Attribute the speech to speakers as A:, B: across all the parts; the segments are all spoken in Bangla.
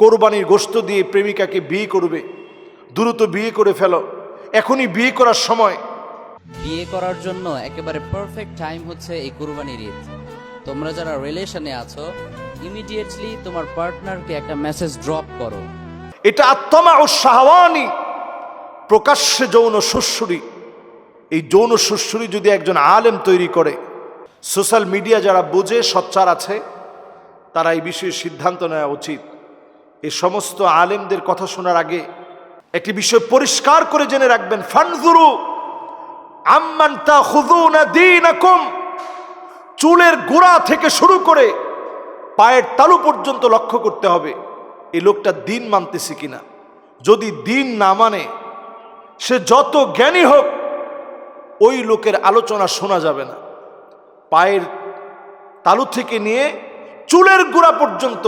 A: কোরবানির গোস্ত দিয়ে প্রেমিকাকে বিয়ে করবে। দ্রুত বিয়ে করে ফেলো। এখনই বিয়ে করার সময়।
B: বিয়ে করার জন্য একেবারে পারফেক্ট টাইম হচ্ছে এই কুরবানির ঈদ। তোমরা যারা রিলেশনে আছো ইমিডিয়েটলি তোমার পার্টনারকে একটা মেসেজ ড্রপ করো।
A: এটা আত্মমা ও শাহওয়ানি প্রকাশ্যে যৌন সুশ্রুরি। এই যৌন সুশ্রুরি যদি একজন আলেম তৈরি করে সোশ্যাল মিডিয়া যারা বোঝে সচ্চার আছে তারা এই বিষয়ে সিদ্ধান্ত নেওয়া উচিত। এই সমস্ত আলেমদের কথা শোনার আগে একটি বিষয় পরিষ্কার করে জেনে রাখবেন। ফানজুরু আম্মান তা চুলের গোড়া থেকে শুরু করে পায়ের তালু পর্যন্ত লক্ষ্য করতে হবে, এই লোকটা দিন মানতেছে কিনা। যদি দিন না মানে সে যত জ্ঞানী হোক, ওই লোকের আলোচনা শোনা যাবে না। পায়ের তালু থেকে নিয়ে চুলের গোড়া পর্যন্ত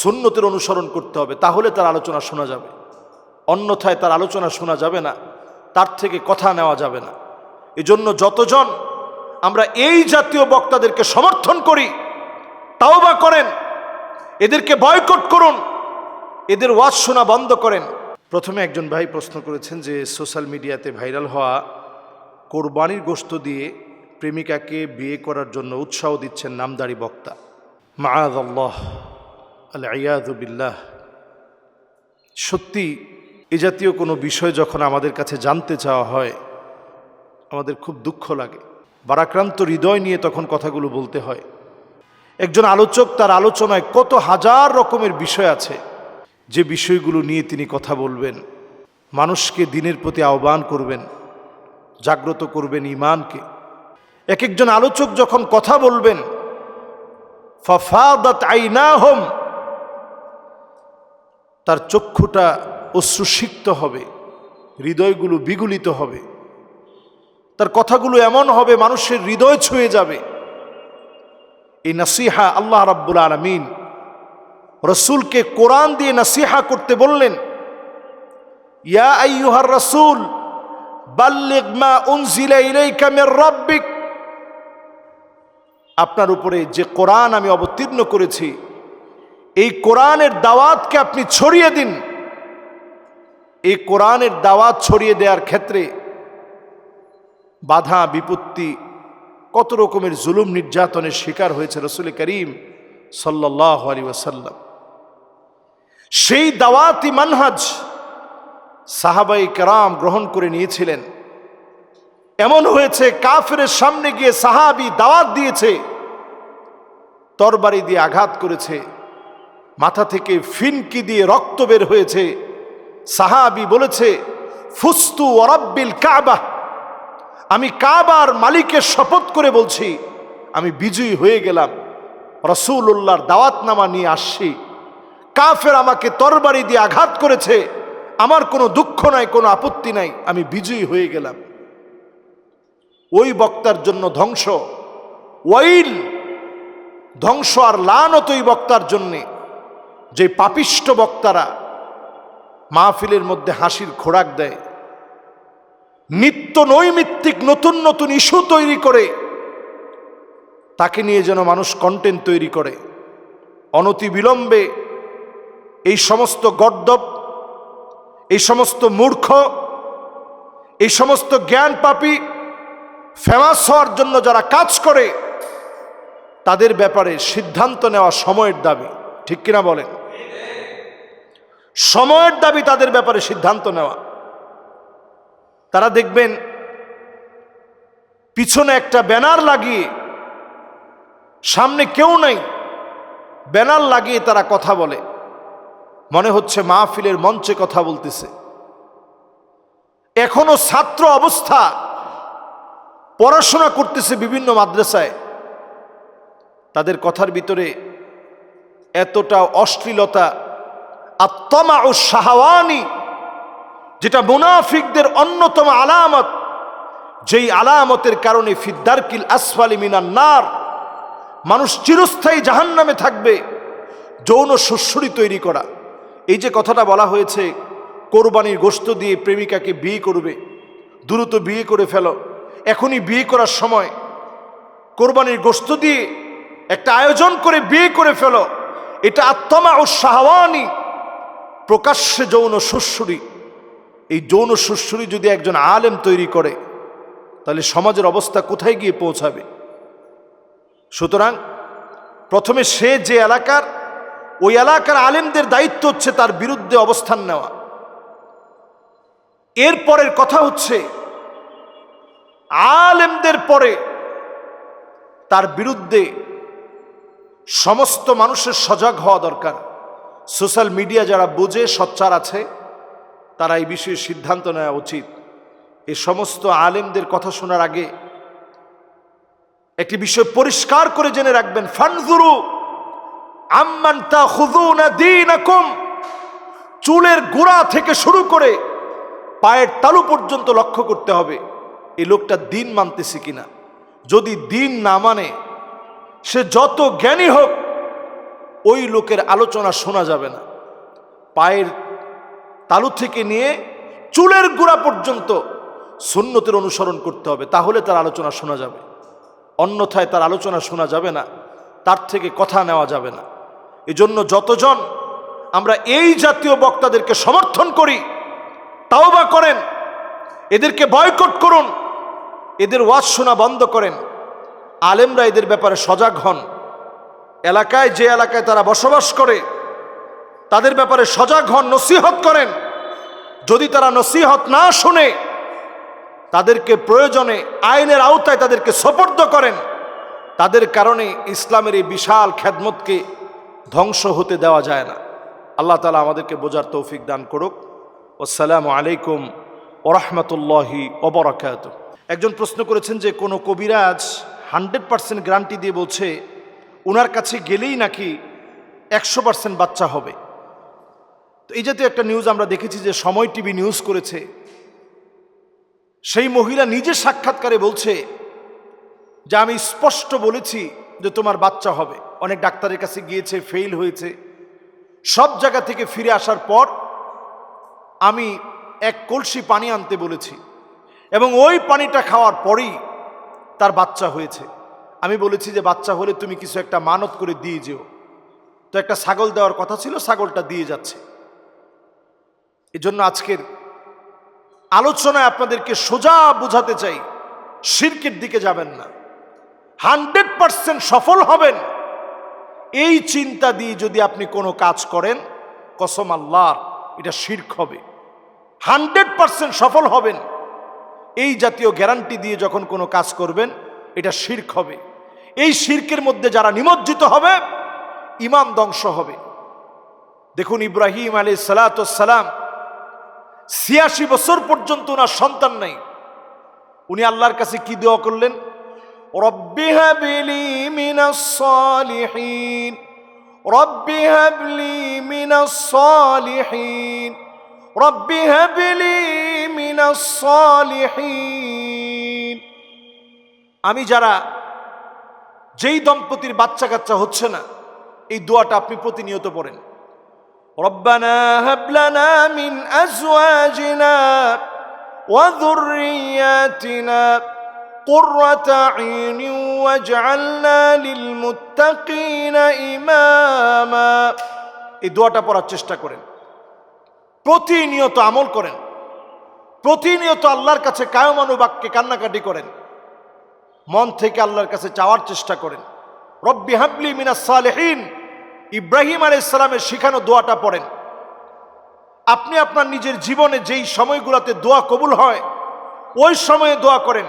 A: সুন্নতের অনুসরণ করতে হবে, তাহলে তার আলোচনা শোনা যাবে। অন্যথায় তার আলোচনা শোনা যাবে না, তার থেকে কথা নেওয়া যাবে না। এজন্য যতজন আমরা এই জাতীয় বক্তাদেরকে সমর্থন করি তাও বা করেন, এদেরকে বয়কট করুন, এদের ওয়াজ শোনা বন্ধ করেন। প্রথমে একজন ভাই প্রশ্ন করেছেন যে, সোশ্যাল মিডিয়াতে ভাইরাল হওয়া কোরবানির গোস্ত দিয়ে প্রেমিকাকে বিয়ে করার জন্য উৎসাহ দিচ্ছেন নামদারি বক্তা। মাআদ আল্লাহ আলিয়াদুবিল্লাহ সত্যি, এ জাতীয় কোনো বিষয় যখন আমাদের কাছে জানতে চাওয়া হয়, আমাদের খুব দুঃখ লাগে। বারাক্রান্ত হৃদয় নিয়ে তখন কথাগুলো বলতে হয়। একজন আলোচক তার আলোচনায় কত হাজার রকমের বিষয় আছে, যে বিষয়গুলো নিয়ে তিনি কথা বলবেন, মানুষকে দিনের প্রতি আহ্বান করবেন, জাগ্রত করবেন ইমানকে এক একজন আলোচক যখন কথা বলবেন, ফাফাদাত আইনাহম তার চক্ষুটা অশ্রুসিক্ত হবে, হৃদয়গুলো বিগুলিত হবে। তার কথাগুলো এমন হবে, মানুষের হৃদয় ছুঁয়ে যাবে। এই নাসিহা আল্লাহ রাব্বুল আলমিন রসুলকে কোরআন দিয়ে নাসিহা করতে বললেন, ইয়া আইয়ুহার রসুল মা উনজিলা রাব্বিক। আপনার উপরে যে কোরআন আমি অবতীর্ণ করেছি এই কোরআনের দাওয়াতকে আপনি ছড়িয়ে দিন। এই কোরআনের দাওয়াত ছড়িয়ে দেওয়ার ক্ষেত্রে বাধা, বিপত্তি, কত রকমের জুলুম নির্যাতনের শিকার হয়েছে রসুল করিম সাল্লাহ আলী ওয়াসাল্লাম। সেই দাওয়াতি মানহাজ সাহাবাই কারাম গ্রহণ করে নিয়েছিলেন। এমন হয়েছে কাফের সামনে গিয়ে সাহাবি দাওয়াত দিয়েছে, তরবারি দিয়ে আঘাত করেছে। মাথা থেকে ফিনকি দিয়ে রক্ত বের হয়েছে। সাহাবি বলেছে, ফুস্তু ওরাব্বিল কাবা। আমি কাবার মালিকের শপথ করে বলছি, আমি বিজয়ী হয়ে গেলাম। রসুল্লাহর দাওয়াতনামা নিয়ে আসছি। কাফের আমাকে তরবারি দিয়ে আঘাত করেছে। আমার কোনো দুঃখ নাই, কোনো আপত্তি নাই। আমি বিজয়ী হয়ে গেলাম। ওই বক্তার জন্য ধ্বংস। ওয়াইল ধ্বংস আর লানত ওই বক্তার জন্যে। যে পাপিষ্ট বক্তারা মাহফিলের মধ্যে হাসির খোরাক দেয়, নিত্য নৈমিত্তিক নতুন নতুন ইস্যু তৈরি করে, তাকে নিয়ে যেন মানুষ কন্টেন্ট তৈরি করে। অনতি বিলম্বে এই সমস্ত গর্দব এই সমস্ত মূর্খ, এই সমস্ত জ্ঞান পাপি, ফেমাস হওয়ার জন্য যারা কাজ করে, তাদের ব্যাপারে সিদ্ধান্ত নেওয়া সময়ের দাবি, ঠিক কিনা বলেন? সময়ের দাবি তাদের ব্যাপারে সিদ্ধান্ত নেওয়া। তারা দেখবেন, পিছনে একটা ব্যানার লাগিয়ে, সামনে কেউ নাই, ব্যানার লাগিয়ে তারা কথা বলে। মনে হচ্ছে মাহফিলের মঞ্চে কথা বলতেছে। এখনও ছাত্র অবস্থা, পড়াশোনা করতেছে বিভিন্ন মাদ্রাসায়। তাদের কথার ভিতরে এতটা অশ্লীলতা আত্মমা ও শাহওয়ানি, যেটা মুনাফিকদের অন্যতম আলামত, যেই আলামতের কারণে ফিদ্দারকিল আসফালি মিনার নার, মানুষ চিরস্থায়ী জাহান্নামে থাকবে, যৌন শস্যরি তৈরি করা। এই যে কথাটা বলা হয়েছে, কোরবানির গোস্ত দিয়ে প্রেমিকাকে বিয়ে করবে, দ্রুত বিয়ে করে ফেলো। এখনই বিয়ে করার সময়। কোরবানির গোস্ত দিয়ে একটা আয়োজন করে বিয়ে করে ফেলো। এটা আত্মমা ও শাহওয়ানি প্রকাশ্যে যৌন সুশ্রুরি। এই যৌন সুশ্রুরি যদি একজন আলেম তৈরি করে, তাহলে সমাজের অবস্থা কোথায় গিয়ে পৌঁছাবে? সুতরাং প্রথমে সে যে এলাকার, ওই এলাকার আলেমদের দায়িত্ব হচ্ছে তার বিরুদ্ধে অবস্থান নেওয়া। এরপরের কথা হচ্ছে, আলেমদের পরে তার বিরুদ্ধে সমস্ত মানুষের সজাগ হওয়া দরকার। সোশ্যাল মিডিয়া যারা বোঝে, সচ্চার আছে, তারা এই বিষয়ে সিদ্ধান্ত নেওয়া উচিত। এ সমস্ত আলেমদের কথা শোনার আগে একটি বিষয় পরিষ্কার করে জেনে রাখবেন। ফানজুরু আম্মান তা চুলের গোড়া থেকে শুরু করে পায়ের তালু পর্যন্ত লক্ষ্য করতে হবে, এই লোকটা দিন মানতেছে কিনা। যদি দিন না মানে সে যত জ্ঞানী হোক ওই লোকের আলোচনা শোনা যাবে না। পায়ের তালু থেকে নিয়ে চুলের গোড়া পর্যন্ত সুন্নতের অনুসরণ করতে হবে, তাহলে তার আলোচনা শোনা যাবে। অন্যথায় তার আলোচনা শোনা যাবে না, তার থেকে কথা নেওয়া যাবে না। এজন্য যতজন আমরা এই জাতীয় বক্তাদেরকে সমর্থন করি তাও বা করেন, এদেরকে বয়কট করুন, এদের ওয়াজ শোনা বন্ধ করেন, আলেমরা এদের ব্যাপারে সজাগ হন। এলাকায় যে এলাকায় তারা বসবাস করে, তাদের ব্যাপারে সজাগ হন, নসিহত করেন। যদি তারা নসিহত না শুনে, তাদেরকে প্রয়োজনে আইনের আওতায় তাদেরকে সপর্দ করেন, তাদের কারণে ইসলামের এই বিশাল খ্যাদমতকে ধ্বংস হতে দেওয়া যায় না। আল্লাহ তালা আমাদেরকে বোঝার তৌফিক দান করুক। আসসালামু আলাইকুম ওরহমতুল্লাহি ওবরাকাত একজন প্রশ্ন করেছেন যে, কোনো কবিরাজ হান্ড্রেড পার্সেন্ট গ্যারান্টি দিয়ে বলছে ওনার কাছে গেলেই নাকি একশো পার্সেন্ট বাচ্চা হবে। তো এই জাতীয় একটা নিউজ আমরা দেখেছি যে সময় টিভি নিউজ করেছে। সেই মহিলা নিজে সাক্ষাৎকারে বলছে যে আমি স্পষ্ট বলেছি যে তোমার বাচ্চা হবে। অনেক ডাক্তারের কাছে গিয়েছে ফেল হয়েছে। সব জায়গা থেকে ফিরে আসার পর আমি এক কলসি পানি আনতে বলেছি এবং ওই পানিটা খাওয়ার পরেই তার বাচ্চা হয়েছে। আমি বলেছি যে বাচ্চা হলে তুমি কিছু একটা মানত করে দিয়ে যেও। তো একটা ছাগল দেওয়ার কথা ছিল, ছাগলটা দিয়ে যাচ্ছে। এজন্য আজকের আলোচনায় আপনাদেরকে সোজা বোঝাতে চাই, শিরকের দিকে যাবেন না। হান্ড্রেড পার্সেন্ট সফল হবেন। এই চিন্তা দিয়ে যদি আপনি কোনো কাজ করেন, কসম আল্লাহর, এটা শির্ক হবে। হান্ড্রেড পার্সেন্ট সফল হবেন। এই জাতীয় গ্যারান্টি দিয়ে যখন কোনো কাজ করবেন, এটা শির্ক হবে। এই শির্কের মধ্যে যারা নিমজ্জিত হবে ইমান ধ্বংস হবে। দেখুন ইব্রাহিম আলী সালাতাম ছিয়াশি বছর পর্যন্ত ওনার সন্তান নাই। উনি আল্লাহর কাছে কি দোয়া করলেন? আমি যারা যেই দম্পতির বাচ্চা কাচ্চা হচ্ছে না এই দোয়াটা আপনি প্রতিনিয়ত পড়েন ربنا هب لنا من ازواجنا وذرياتنا قرة عين واجعلنا للمتقين ইমামা এই দোয়াটা পড়ার চেষ্টা করেন প্রতিনিয়ত আমল করেন প্রতিনিয়ত আল্লাহর কাছে কায়মানু বাক্যে কান্নাকাটি করেন মন থেকে আল্লাহর কাছে চাওয়ার চেষ্টা করেন। রব্বি হাবলি মিনাস সালেহীন। ইব্রাহিম আলাইসালামের শিখানো দোয়াটা পড়েন। আপনি আপনার নিজের জীবনে যেই সময়গুলোতে দোয়া কবুল হয়, ওই সময়ে দোয়া করেন।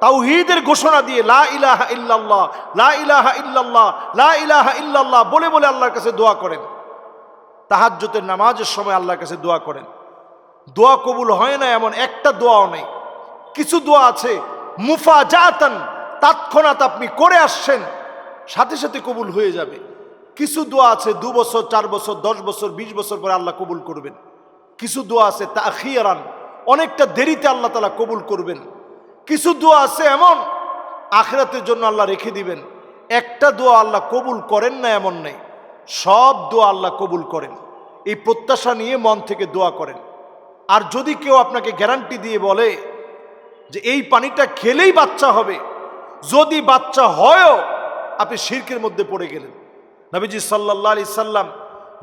A: তাওহীদের ঘোষণা দিয়ে লা ইলাহা ইল্লাল্লাহ, লা ইলাহা ইল্লাল্লাহ, লা ইলাহা ইল্লাল্লাহ বলে বলে আল্লাহর কাছে দোয়া করেন। তাহাজ্জতের নামাজের সময় আল্লাহর কাছে দোয়া করেন। দোয়া কবুল হয় না এমন একটা দোয়াও নেই। কিছু দোয়া আছে মুফা জাতান তৎক্ষণাৎ আপনি করে আসছেন, সাথে সাথে কবুল হয়ে যাবে। কিছু দোয়া আছে দু বছর, চার বছর, দশ বছর, বিশ বছর পরে আল্লাহ কবুল করবেন। কিছু দোয়া আছে তা খিয়ারান অনেকটা দেরিতে আল্লাহ তালা কবুল করবেন। কিছু দোয়া আছে এমন, আখেরাতের জন্য আল্লাহ রেখে দিবেন। একটা দোয়া আল্লাহ কবুল করেন না এমন নেই। সব দোয়া আল্লাহ কবুল করেন। এই প্রত্যাশা নিয়ে মন থেকে দোয়া করেন। আর যদি কেউ আপনাকে গ্যারান্টি দিয়ে বলে যে এই পানিটা খেলেই বাচ্চা হবে। যদি বাচ্চা হয়ও আপনি শির্কের মধ্যে পড়ে গেলেন। নবীজি সাল্লাহ আলি সাল্লাম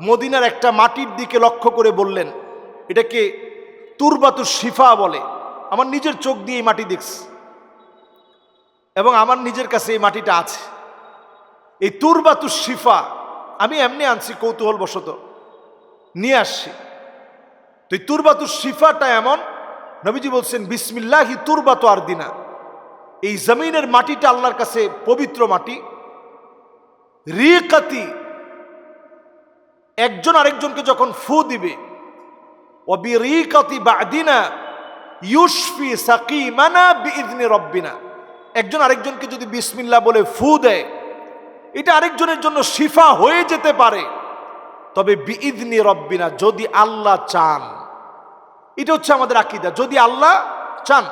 A: মদিনার একটা মাটির দিকে লক্ষ্য করে বললেন, এটাকে তুরবাতুর শিফা বলে। আমার নিজের চোখ দিয়ে এই মাটি দেখছি এবং আমার নিজের কাছে এই মাটিটা আছে। এই তুরবাতুর শিফা আমি এমনি আনছি কৌতূহল বশত নিয়ে আসছি। তো এই তুরবাতুর শিফাটা এমন নবীজি বলছেন, বিসমিল্লাহি তুরবা তো আর দিনা এই জমিনের মাটিটা আল্লাহর কাছে পবিত্র মাটি। রিকাতি, একজন আরেকজনকে যখন ফু দিবে অবি রিকাতি বাদিনা ইউসফি সাকিমানা রব্বিনা। একজন আরেকজনকে যদি বিসমিল্লাহ বলে ফু দেয়, এটা আরেকজনের জন্য শিফা হয়ে যেতে পারে। তবে বিইদনি রব্বিনা, যদি আল্লাহ চান। এটা হচ্ছে আমাদের আকিদা। যদি আল্লাহ চান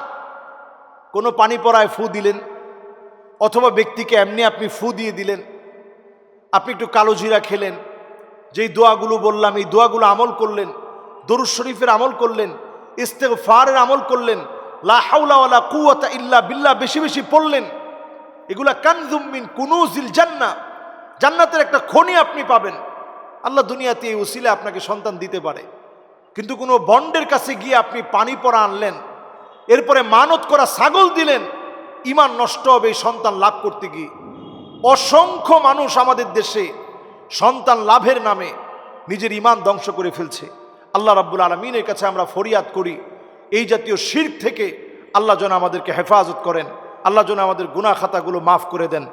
A: কোনো পানি পড়ায় ফু দিলেন, অথবা ব্যক্তিকে এমনি আপনি ফু দিয়ে দিলেন, আপনি একটু কালো জিরা খেলেন, যেই দোয়াগুলো বললাম, এই দোয়াগুলো আমল করলেন, দরুদ শরীফের আমল করলেন, ইস্তেগফারের আমল করলেন, লা হাওলা ওয়ালা কুওয়াতা ইল্লা বিল্লাহ বেশি বেশি পড়লেন, এগুলা কানজুমিন কুনুজিল জান্না জান্নাতের একটা খনি আপনি পাবেন। আল্লাহ দুনিয়াতে এই উসিলে আপনাকে সন্তান দিতে পারে। কিন্তু কোনো বন্ডের কাছে গিয়ে আপনি পানি পরা আনলেন, এরপরে মানত করা ছাগল দিলেন, ইমান নষ্ট হবে, এই সন্তান লাভ করতে গিয়ে। অসংখ্য মানুষ আমাদের দেশে সন্তান লাভের নামে নিজের ইমান ধ্বংস করে ফেলছে। আল্লাহ রাব্বুল আলমিনের কাছে আমরা ফরিয়াদ করি, এই জাতীয় শির থেকে আল্লাহ যেন আমাদেরকে হেফাজত করেন, আল্লাহ যেন আমাদের গুনা খাতাগুলো মাফ করে দেন।